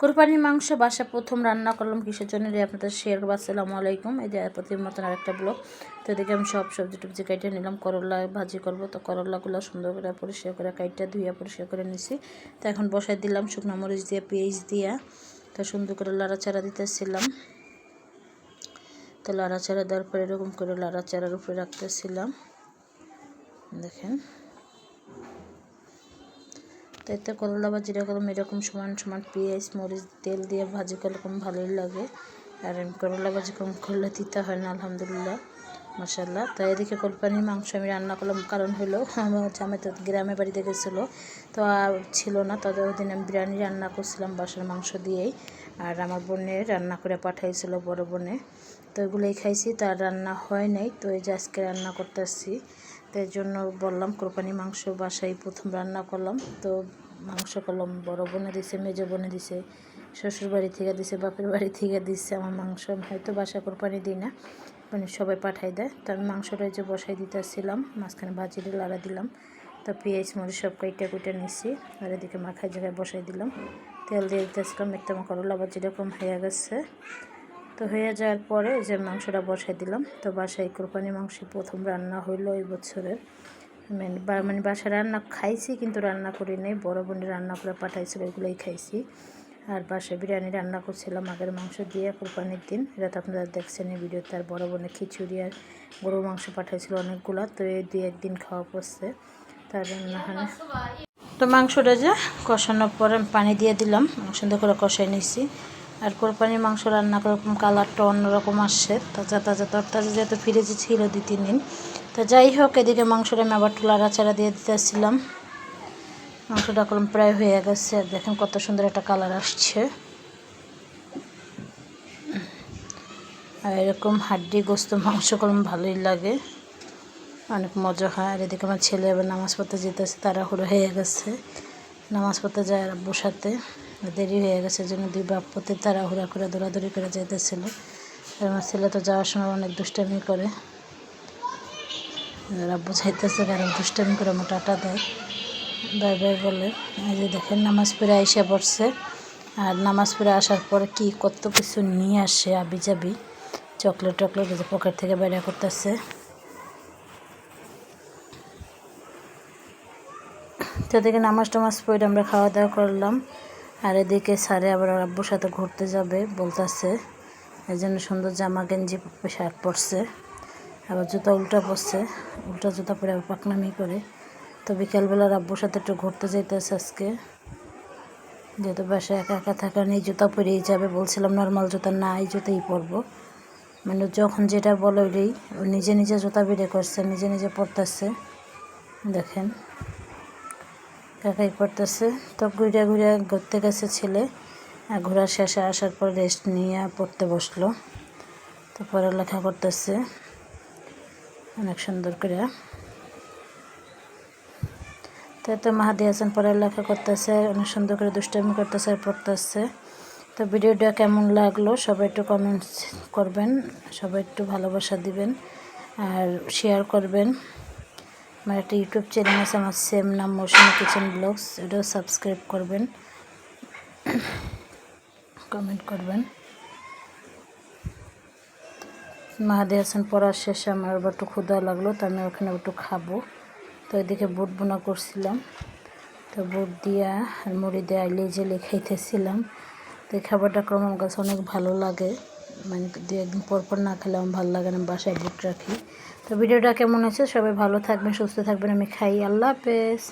কোরবানির মাংস বাসা প্রথম রান্না করলাম কিসের জন্য আপনাদের শেয়ার করব। আসসালামু আলাইকুম। এই যে প্রতির মতন আরেকটা ব্লগ তো এদিকে আমি সব সবজি টুবজি কাইটে নিলাম। করলা ভাজি করব। তো করলাগুলো সুন্দর করে পরিষ্কার করে কাইটটা ধুইয়া পরিষ্কার করে নিছি। তো এখন বসাই দিলাম শুকনো মরিচ দিয়ে, পেঁয়াজ দিয়া। তো সুন্দর করে লাড়াচাড়া দিতেছিলাম। তো লাড়াচাড়া দেওয়ার পরে এরকম করে লাড়াচাড়ার উপরে রাখতেছিলাম। দেখেন। তো এতে করলা বা জিরা এরকম সমান সমান পেঁয়াজ, মরিচ, তেল দিয়ে ভাজি করলে কম ভালোই লাগে। আর করলা ভাজি কম করলে তিতা হয় না, আলহামদুলিল্লাহ মশাল্লাহ তো এদিকে কোরবানির মাংস আমি রান্না করলাম, কারণ হলো আমার তো গ্রামে বাড়িতে গেছিল, তো আর ছিল না তবে দিন আমি বিরিয়ানি রান্না করছিলাম বাসার মাংস দিয়েই, আর আমার বোনে রান্না করে পাঠাইছিল বড় বোনে। তো এগুলোই খাইছি, তো আর রান্না হয় নাই, তো এই যে আজকে রান্না করতেছি। তো এর জন্য বললাম, কোরবানি মাংস বাসায় প্রথম রান্না করলাম। তো মাংস করলাম, বড় বোনে দিছে, মেজো বোনে দিছে, শ্বশুর বাড়ি থেকে দিছে, বাপের বাড়ি থেকে দিচ্ছে আমার মাংস হয়তো বাসা কোরবানি দিই না মানে সবাই পাঠাই দেয়। তো আমি মাংসটা যে বসাই দিতেছিলাম, মাঝখানে ভাজি লাড়া দিলাম। তো পেঁয়াজ, মরিচ সব কাইটা কুইটা নিচ্ছি আর এদিকে মাখাই জায়গায় বসাই দিলাম। তেল দিয়ে দিতেছিলাম একটা করলা আবার যেরকম হয়ে গেছে। তো হয়ে যাওয়ার পরে যে মাংসটা বসাই দিলাম। তো বাসায় কোরবানি মাংস প্রথম রান্না হইল এই বছরের। মানে মানে বাসায় রান্না খাইছি কিন্তু রান্না করি নেই। বড় বোনের রান্না করে পাঠাইছিল এগুলোই খাইছি। আর বাসায় বিরিয়ানি রান্না করছিলাম আগের মাংস দিয়ে কোরবানির দিন। এটা তো আপনারা দেখছেন এই ভিডিওতে। আর বড় বোনের খিচুড়ি আর গরুর মাংস পাঠাইছিল অনেকগুলো। তো এই দুই একদিন খাওয়া পড়ছে। তার রান্না তো মাংসটা যে কষানোর পরে পানি দিয়ে দিলাম। সুন্দর করে কষাই নিয়েছি আর কোরবানির মাংস রান্না করেরকম কালারটা অন্যরকম আসছে। তাজা তাজা তরতাজা যেহেতু ফ্রিজে ছিল দুই, তিন দিন। তো যাই হোক, এদিকে মাংসটা আমি আবার লাড়াচাড়া দিয়ে দিতেছিলাম মাংসটা করলাম প্রায় হয়ে গেছে। আর দেখেন কত সুন্দর একটা কালার আসছে। আর এরকম হাড্ডি গোস্ত মাংস করলাম ভালোই লাগে। অনেক মজা হয়। আর এদিকে আমার ছেলে এবার নামাজ পড়তে যেতেছে, তাড়াহুড়ো হয়ে গেছে। নামাজ পড়তে যায় আব্বুর সাথে। দেরি হয়ে গেছে জন্য দুই বাপ পড়তে তাড়াহুড়া করে দৌড়াদৌড়ি করে যেতেছিল আমার ছেলে তো যাওয়ার সময় অনেক দুষ্টামি করে। আব্বু যাইতেছে কারণ দুষ্টামি করে আমার টাটা দেয়। বাই বাই বলে, এই যে দেখেন নামাজ পড়ে আইসে পড়ছে। আর নামাজ পড়ে আসার পরে কি কত কিছু নিয়ে আসে আবি যাবি চকলেট টকলেট পকেট থেকে বেড়া করতেছে। তো এদিকে নামাজ টামাজ পড়ে আমরা খাওয়া দাওয়া করলাম। আর এদিকে স্যারে আবার আব্বুর সাথে ঘুরতে যাবে বলতেছে। এই জন্য সুন্দর জামা, গেঞ্জি, শার্ট পরছে। আবার জুতা উল্টা পরছে। উল্টা জুতা পরে আবার পাকনামি করে। তো বিকালবেলা আব্বুর সাথে একটু ঘুরতে যেতেছে আজকে। যেহেতু বাসায় একা একা থাকা নেই, জুতা পরেই যাবে। বলছিলাম নর্মাল জুতা না, এই জুতাই পরবো। মানে যখন যেটা বলে ওইটাই। নিজে নিজে জুতা বেড়ে করছে, নিজে নিজে পরতেছে। দেখেন। কাকাই করতেছে তো ঘুরে ঘুরে ঘুরতে গেছে ছেলে। আর ঘোরার শেষে আসার পর রেস্ট নিয়ে পড়তে বসল। তো পড়ালেখা করতেছে। অনেক সুন্দর করে। তো এত মাহাদি হাসান পড়ালেখা করতেছে, অনেক সুন্দর করে দুষ্টামি করতেছে আর পড়তেছে। তো ভিডিওটা কেমন লাগল সবাই একটু কমেন্টস করবেন, সবাই একটু ভালোবাসা দিবেন আর শেয়ার করবেন। আমার একটা ইউটিউব চ্যানেল আছে, আমার সেম নাম মৌসুমি কিচেন ব্লগস এটাও সাবস্ক্রাইব করবেন। কমেন্ট করবেন। মাহাদি হাসান পড়ার শেষে আমার আবার একটু ক্ষুদা লাগল, তো আমি ওখানে একটু খাব। তো এদিকে বুট বোনা করছিলাম। তো বুট দিয়া আর মুড়ি দিয়ে আইলে জেলে খাইতেছিলাম। তো এই খাবারটা ক্রম আমার কাছে অনেক ভালো লাগে। মানে দু একদিন পর পর না খেলে আমার ভালো লাগে না বাসায় বুট রাখি। তো ভিডিওটা কেমন আছে? সবাই ভালো থাকবেন সুস্থ থাকবেন। আমি খাই। আল্লাহ হাফেজ।